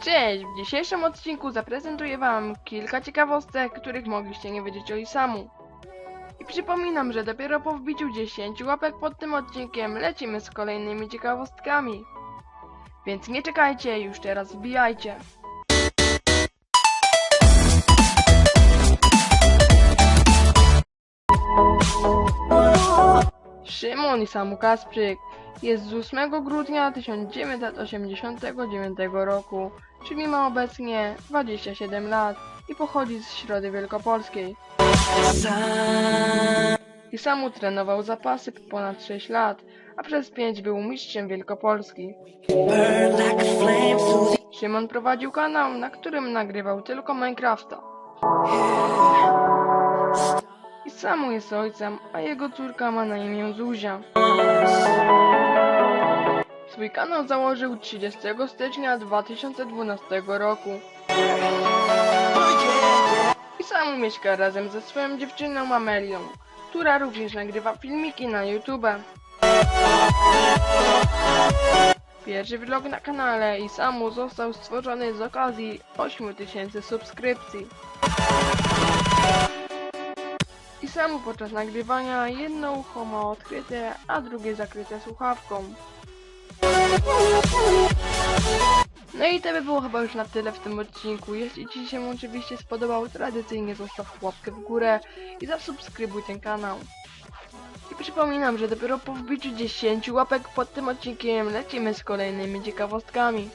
Cześć! W dzisiejszym odcinku zaprezentuję Wam kilka ciekawostek, których mogliście nie wiedzieć o Isamu. I przypominam, że dopiero po wbiciu 10 łapek pod tym odcinkiem lecimy z kolejnymi ciekawostkami. Więc nie czekajcie, już teraz wbijajcie. Szymon Isamu Kasprzyk jest z 8 grudnia 1989 roku, czyli ma obecnie 27 lat i pochodzi z Środy Wielkopolskiej. Isamu trenował zapasy ponad 6 lat, a przez 5 był mistrzem Wielkopolski. Szymon prowadził kanał, na którym nagrywał tylko Minecrafta. Isamu jest ojcem, a jego córka ma na imię Zuzia. Swój kanał założył 30 stycznia 2012 roku. I sam mieszka razem ze swoją dziewczyną Amelią, która również nagrywa filmiki na YouTube. Pierwszy vlog na kanale Isamu został stworzony z okazji 8000 subskrypcji. Isamu podczas nagrywania jedno ucho ma odkryte, a drugie zakryte słuchawką. No i to by było chyba już na tyle w tym odcinku. Jeśli Ci się oczywiście spodobał, tradycyjnie zostaw łapkę w górę i zasubskrybuj ten kanał. I przypominam, że dopiero po wbiciu 10 łapek pod tym odcinkiem lecimy z kolejnymi ciekawostkami.